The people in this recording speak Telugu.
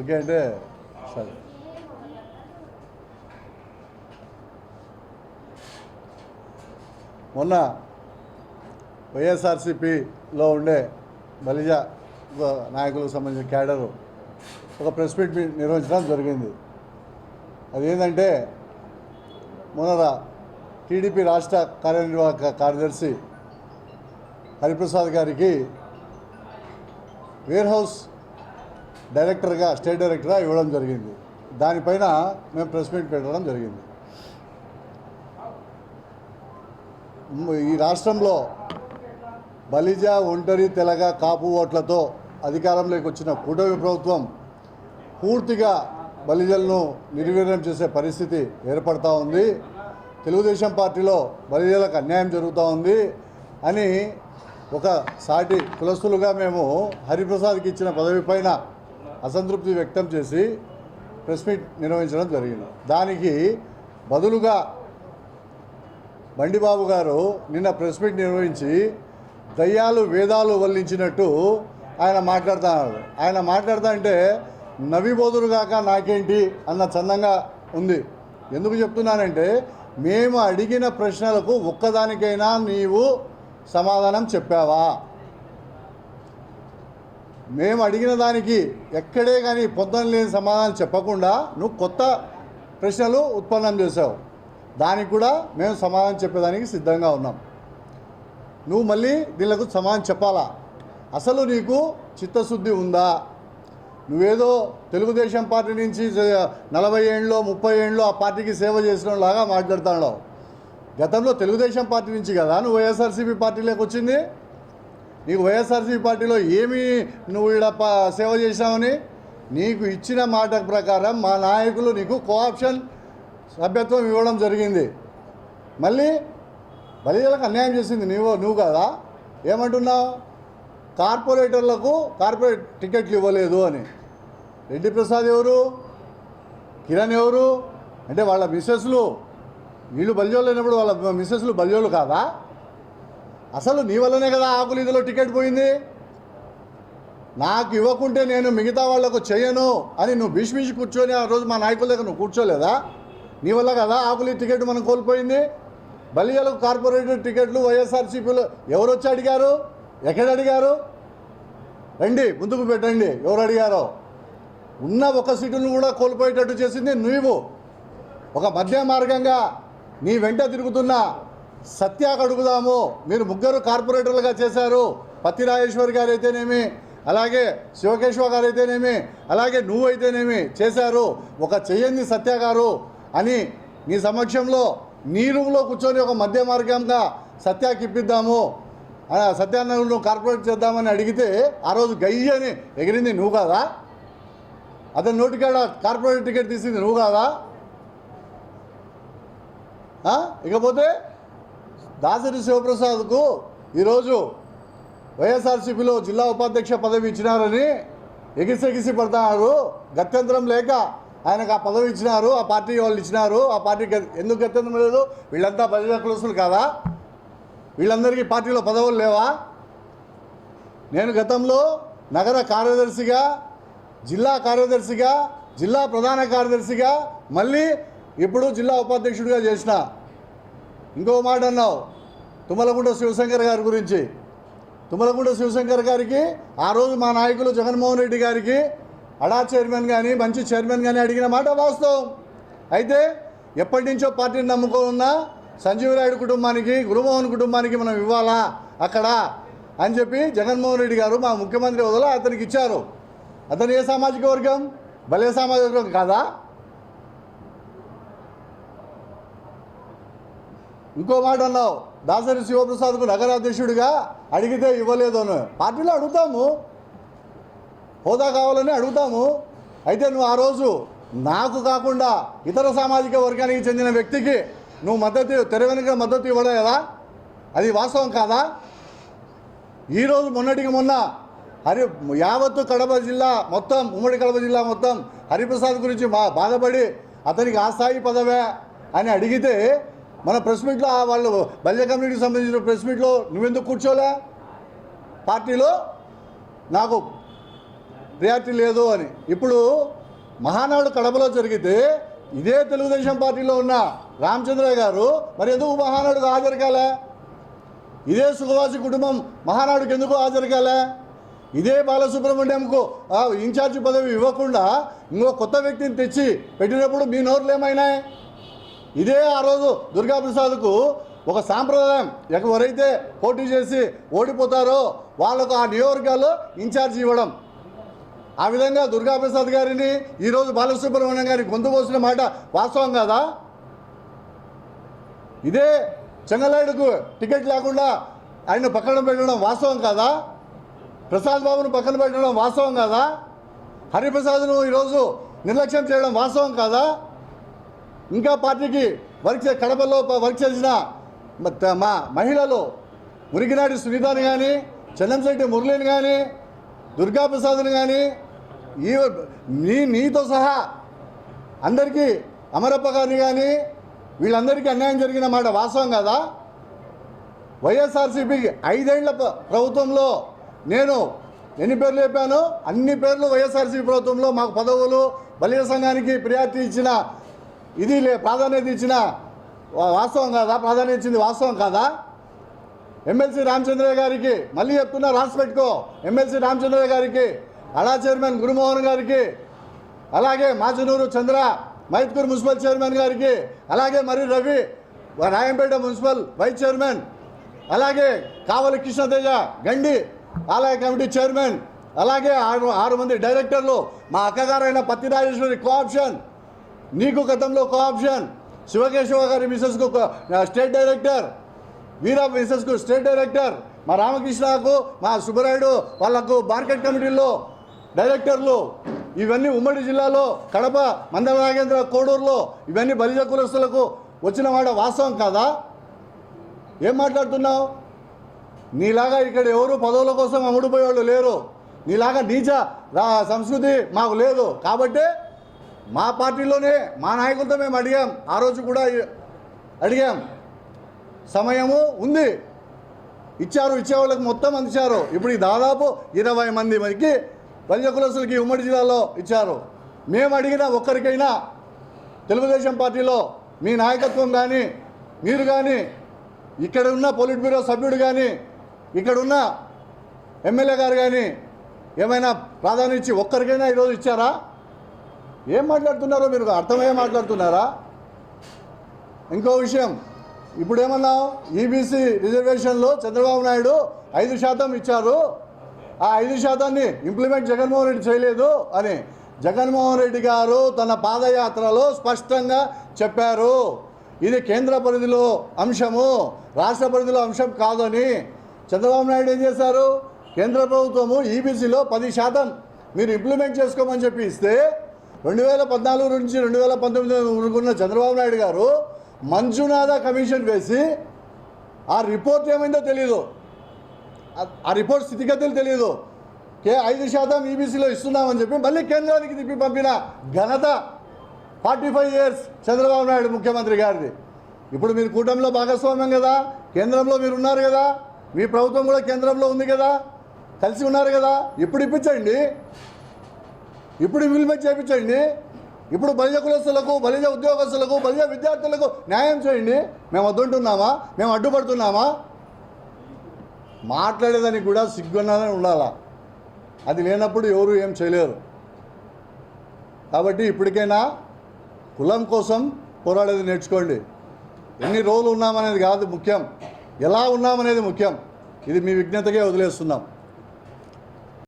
ఓకే అంటే సరే మొన్న వైఎస్ఆర్సిపిలో ఉండే బలిజ నాయకులకు సంబంధించిన క్యాడరు ఒక ప్రెస్ మీట్ నిర్వహించడం జరిగింది. అదేంటంటే మొన్న టీడీపీ రాష్ట్ర కార్యనిర్వాహక కార్యదర్శి హరిప్రసాద్ గారికి వేర్ హౌస్ డైరెక్టర్గా స్టేట్ డైరెక్టర్గా ఇవ్వడం జరిగింది. దానిపైన మేము ప్రెస్ మీట్ పెట్టడం జరిగింది. ఈ రాష్ట్రంలో బలిజ ఒంటరి తెలగ కాపు ఓట్లతో అధికారంలోకి వచ్చిన కూటమి ప్రభుత్వం పూర్తిగా బలిజలను నిర్వీర్యం చేసే పరిస్థితి ఏర్పడతా ఉంది. తెలుగుదేశం పార్టీలో బలిజలకు అన్యాయం జరుగుతూ ఉంది అని ఒక సాటి కులస్తులుగా మేము హరిప్రసాద్కి ఇచ్చిన పదవి పైన అసంతృప్తి వ్యక్తం చేసి ప్రెస్ మీట్ నిర్వహించడం జరిగింది. దానికి బదులుగా బండిబాబు గారు నిన్న ప్రెస్ మీట్ నిర్వహించి దయ్యాలు వేదాలు వల్లించినట్టు ఆయన మాట్లాడుతున్నారు ఆయన మాట్లాడుతా అంటే నవ్విబోదురు కాక నాకేంటి? అన్న చందంగా ఉంది. ఎందుకు చెప్తున్నానంటే మేము అడిగిన ప్రశ్నలకు ఒక్కదానికైనా నీవు సమాధానం చెప్పావా? మేము అడిగిన దానికి ఎక్కడే కానీ పొందం లేని సమాధానం చెప్పకుండా నువ్వు కొత్త ప్రశ్నలు ఉత్పన్నం చేసావు దానికి కూడా మేము సమాధానం చెప్పేదానికి సిద్ధంగా ఉన్నాం. నువ్వు మళ్ళీ దీనికి సమాధానం చెప్పాలా? అసలు నీకు చిత్తశుద్ధి ఉందా? నువ్వేదో తెలుగుదేశం పార్టీ నుంచి నలభై ఏళ్ళలో ముప్పై ఏళ్ళలో ఆ పార్టీకి సేవ చేసిన లాగా మాట్లాడుతున్నావు. గతంలో తెలుగుదేశం పార్టీ నుంచి కదా నువ్వు వైఎస్ఆర్సీపీ పార్టీలోకి వచ్చింది? నీకు వైఎస్ఆర్సీ పార్టీలో ఏమి నువ్వు ఇక్కడ సేవ చేసినావని నీకు ఇచ్చిన మాట ప్రకారం మా నాయకులు నీకు కోఆప్షన్ సభ్యత్వం ఇవ్వడం జరిగింది. మళ్ళీ బలిజలకు అన్యాయం చేసింది నువ్వు నువ్వు కదా. ఏమంటున్నావు? కార్పొరేటర్లకు కార్పొరేట్ టికెట్లు ఇవ్వలేదు అని. రెడ్డి ప్రసాద్ ఎవరు? కిరణ్ ఎవరు? అంటే వాళ్ళ మిస్సెస్లు వీళ్ళు బలిజోళ్ళు అయినప్పుడు వాళ్ళ మిస్సెస్లు బలిజోళ్ళు కాదా? అసలు నీ వల్లనే కదా ఆకులు ఇదిలో టికెట్ పోయింది? నాకు ఇవ్వకుంటే నేను మిగతా వాళ్ళకు చేయను అని నువ్వు భీష్మించి కూర్చొని ఆ రోజు మా నాయకుల దగ్గర నువ్వు కూర్చోలేదా? నీ వల్ల కదా ఆకులి టికెట్ మనం కోల్పోయింది? బలియాలకు కార్పొరేటర్ టికెట్లు వైఎస్ఆర్సీపీలో ఎవరు వచ్చి అడిగారు? ఎక్కడ అడిగారు? రండి ముందుకు పెట్టండి. ఎవరు అడిగారో? ఉన్న ఒక సీటును కూడా కోల్పోయేటట్టు చేసింది నువ్వు. ఒక మధ్య మార్గంగా నీ వెంట తిరుగుతున్న సత్యాకు అడుగుదాము మీరు ముగ్గురు కార్పొరేటర్లుగా చేశారు. పత్తి రాజేశ్వర్ గారు అయితేనేమి అలాగే శివకేశ్వ గారు అయితేనేమి అలాగే నువ్వు అయితేనేమి చేశారు. ఒక చెయ్యంది సత్య గారు అని నీ సమక్షంలో నీ రూమ్లో కూర్చొని ఒక మధ్య మార్గంగా సత్యాకి ఇప్పిద్దాము. ఆ, నువ్వు కార్పొరేట్ చేద్దామని అడిగితే ఆ రోజు గయ్యి అని ఎగిరింది నువ్వు కాదా? అతని నోటికాడ కార్పొరేట్ టికెట్ తీసింది నువ్వు కాదా? ఇకపోతే దాసరి శివప్రసాద్కు ఈరోజు వైఎస్ఆర్సీపీలో జిల్లా ఉపాధ్యక్ష పదవి ఇచ్చినారని ఎగిసెగిసి పడుతున్నారు గత్యంతరం లేక ఆయనకు ఆ పదవి ఇచ్చినారు ఆ పార్టీ వాళ్ళు ఇచ్చినారు. ఆ పార్టీ ఎందుకు గత్యంతరం లేదు? వీళ్ళంతా బలిజ కులసులు కాదా? వీళ్ళందరికీ పార్టీలో పదవులు లేవా? నేను గతంలో నగర కార్యదర్శిగా జిల్లా కార్యదర్శిగా జిల్లా ప్రధాన కార్యదర్శిగా మళ్ళీ ఇప్పుడు జిల్లా ఉపాధ్యక్షుడిగా చేసిన ఇంకో మాట అన్నావు. తుమ్మలగుంట శివశంకర్ గారి గురించి. తుమ్మలగుంట శివశంకర్ గారికి ఆ రోజు మా నాయకులు జగన్మోహన్ రెడ్డి గారికి అడా చైర్మన్ కానీ మంచి చైర్మన్ కానీ అడిగిన మాట వాస్తవం. అయితే ఎప్పటి నుంచో పార్టీని నమ్ముకున్న సంజీవ్ రాయుడు కుటుంబానికి గురుమోహన్ కుటుంబానికి మనం ఇవ్వాలా అక్కడ అని చెప్పి జగన్మోహన్ రెడ్డి గారు మా ముఖ్యమంత్రి వదల అతనికి ఇచ్చారు. అతను ఏ సామాజిక వర్గం? భలే సామాజిక వర్గం కాదా? ఇంకో మాట అన్నావు. దాసరి శివప్రసాద్కు నగరాధ్యక్షుడిగా అడిగితే ఇవ్వలేదు అని. పార్టీలో అడుగుతాము. హోదా కావాలని అడుగుతాము. అయితే నువ్వు ఆ రోజు నాకు కాకుండా ఇతర సామాజిక వర్గానికి చెందిన వ్యక్తికి నువ్వు మద్దతు తెర వెనుక మద్దతు ఇవ్వడం కదా అది వాస్తవం కాదా? ఈరోజు మొన్నటికి మొన్న హరి యావత్తు కడప జిల్లా మొత్తం ఉమ్మడి కడప జిల్లా మొత్తం హరిప్రసాద్ గురించి మా బాధపడి అతనికి ఆ స్థాయి పదవే అని అడిగితే మన ప్రెస్ మీట్లో వాళ్ళు బల్య కమ్యూనిటీకి సంబంధించిన ప్రెస్ మీట్లో నువ్వెందుకు కూర్చోలే? పార్టీలో? నాకు ప్రియారిటీ లేదు అని. ఇప్పుడు మహానాడు కడపలో జరిగితే ఇదే తెలుగుదేశం పార్టీలో ఉన్న రామచంద్ర గారు మరి ఎందుకు మహానాడుకు హాజరు కాలే ఇదే సుఖవాసి కుటుంబం మహానాడుకు ఎందుకు హాజరు కాలే ఇదే బాలసుబ్రహ్మణ్యంకు ఇన్ఛార్జ్ ఇన్ఛార్జి పదవి ఇవ్వకుండా ఇంకో కొత్త వ్యక్తిని తెచ్చి పెట్టినప్పుడు మీ నోర్లు ఏమైనాయి ఇదే ఆ రోజు దుర్గాప్రసాద్కు ఒక సాంప్రదాయం. ఎవరైతే పోటీ చేసి ఓడిపోతారో వాళ్ళకు ఆ నియోజకవర్గాల్లో ఇన్ఛార్జ్ ఇవ్వడం. ఆ విధంగా దుర్గాప్రసాద్ గారిని ఈరోజు బాలసుబ్రహ్మణ్యం గారిని గొంతు పోసిన మాట వాస్తవం కాదా? ఇదే చెంగలాయుడుకు టికెట్ లేకుండా ఆయన పక్కన పెట్టడం వాస్తవం కాదా? ప్రసాద్ బాబును పక్కన పెట్టడం వాస్తవం కాదా? హరిప్రసాద్ను ఈరోజు నిర్లక్ష్యం చేయడం వాస్తవం కాదా? ఇంకా పార్టీకి వర్క్ చే కడపలో వర్క్ చేసిన మా మహిళలు మురికినాటి సునీతని కానీ చందంశెట్టి మురళిని కానీ దుర్గాప్రసాద్ని కానీ ఈ నీ నీతో సహా అందరికీ అమరప్ప గారిని కానీ వీళ్ళందరికీ అన్యాయం జరిగిన మాట వాస్తవం కదా? వైఎస్ఆర్సీపీ ఐదేళ్ళ ప్రభుత్వంలో నేను ఎన్ని పేర్లు చెప్పాను అన్ని పేర్లు వైఎస్ఆర్సీపీ ప్రభుత్వంలో మాకు పదవులు బలియ సంఘానికి ప్రియారిటీ ఇచ్చిన ఇది లే ప్రాధాన్యత ఇచ్చిన వాస్తవం కాదా? ప్రాధాన్యత ఇచ్చింది వాస్తవం కాదా? ఎమ్మెల్సీ రామచంద్రయ్య గారికి మళ్ళీ చెప్తున్నా రాసి పెట్టుకో. ఎమ్మెల్సీ రామచంద్రయ్య గారికి అడా చైర్మన్ గురుమోహన్ గారికి అలాగే మాచనూరు చంద్ర మైత్కూర్ మున్సిపల్ చైర్మన్ గారికి అలాగే మరి Ravi Rayampet municipal vice chairman అలాగే కావలి కృష్ణతేజ గండి ఆలయ కమిటీ చైర్మన్ అలాగే ఆరు ఆరు మంది డైరెక్టర్లు మా అక్కగారైన పత్తి రాజేశ్వరి కోఆప్షన్ నీకు గతంలో కోఆప్షన్ శివకేశవ గారి మిసెస్కు స్టేట్ డైరెక్టర్. వీరా మిసెస్కు స్టేట్ డైరెక్టర్. మా రామకృష్ణకు మా సుబ్బరాయుడు వాళ్ళకు మార్కెట్ కమిటీల్లో డైరెక్టర్లు. ఇవన్నీ ఉమ్మడి జిల్లాలో కడప మంద నాగేంద్ర కోడూరులో ఇవన్నీ బలిజ కులస్తులకు వచ్చిన వాడ వాస్తవం కాదా? ఏం మాట్లాడుతున్నావు? నీలాగా ఇక్కడ ఎవరు పదవుల కోసం అమ్ముడుపోయేవాళ్ళు లేరు. నీలాగా నీచ సంస్కృతి మాకు లేదు. కాబట్టి మా పార్టీలోనే మా నాయకులతో మేము అడిగాం. ఆ రోజు కూడా అడిగాం. సమయము ఉంది. ఇచ్చారు ఇచ్చేవాళ్ళకి మొత్తం అందించారు. ఇప్పుడు ఈ దాదాపు ఇరవై మంది మనకి బలిజ ఉమ్మడి జిల్లాలో ఇచ్చారు. మేము అడిగిన ఒక్కరికైనా తెలుగుదేశం పార్టీలో మీ నాయకత్వం కానీ మీరు కానీ ఇక్కడ ఉన్న పొలిట్ బ్యూరో సభ్యుడు కానీ ఇక్కడ ఉన్న ఎమ్మెల్యే గారు కానీ ఏమైనా ప్రాధాన్యత ఇచ్చి ఒక్కరికైనా ఈరోజు ఇచ్చారా? ఏం మాట్లాడుతున్నారో మీరు? అర్థమయ్యే మాట్లాడుతున్నారా? ఇంకో విషయం. ఇప్పుడు ఏమన్నావు ఈబీసీ రిజర్వేషన్లో చంద్రబాబు నాయుడు ఐదు శాతం ఇచ్చారు. ఆ ఐదు శాతాన్ని ఇంప్లిమెంట్ జగన్మోహన్ రెడ్డి చేయలేదు అని జగన్మోహన్ రెడ్డి గారు తన పాదయాత్రలో స్పష్టంగా చెప్పారు. ఇది కేంద్ర పరిధిలో అంశము రాష్ట్ర పరిధిలో అంశం కాదని చంద్రబాబు నాయుడు ఏం చేశారు? కేంద్ర ప్రభుత్వము ఈబీసీలో పది శాతం మీరు ఇంప్లిమెంట్ చేసుకోమని చెప్పి ఇస్తే రెండు వేల పద్నాలుగు నుంచి రెండు వేల పంతొమ్మిది ఉన్న చంద్రబాబు నాయుడు గారు మంజునాథ కమిషన్ వేసి ఆ రిపోర్ట్ ఏమైందో తెలియదు ఆ- రిపోర్ట్ స్థితిగతులు తెలియదు కే ఐదు శాతం ఈబీసీలో ఇస్తున్నామని చెప్పి మళ్ళీ కేంద్రానికి తిప్పి పంపిన ఘనత forty five years Chandrababu Naidu ముఖ్యమంత్రి గారిది. ఇప్పుడు మీరు కూటమిలో భాగస్వామ్యం కదా కేంద్రంలో మీరు ఉన్నారు కదా మీ ప్రభుత్వం కూడా కేంద్రంలో ఉంది కదా కలిసి ఉన్నారు కదా. ఇప్పుడు ఇప్పించండి. ఇప్పుడు ఇంప్లిమెంట్ చేయించండి ఇప్పుడు బలిజ కులస్తులకు బలిజ ఉద్యోగస్తులకు బలిజ విద్యార్థులకు న్యాయం చేయండి. మేము వద్దుంటున్నామా? మేము అడ్డుపడుతున్నామా? మాట్లాడేదానికి కూడా సిగ్గున్నదని ఉండాలా? అది లేనప్పుడు ఎవరు ఏం చేయలేరు. కాబట్టి ఇప్పటికైనా కులం కోసం పోరాడేది నేర్చుకోండి. ఎన్ని రోజులు ఉన్నామనేది కాదు ముఖ్యం. ఎలా ఉన్నామనేది ముఖ్యం. ఇది మీ విజ్ఞతకే వదిలేస్తున్నాం.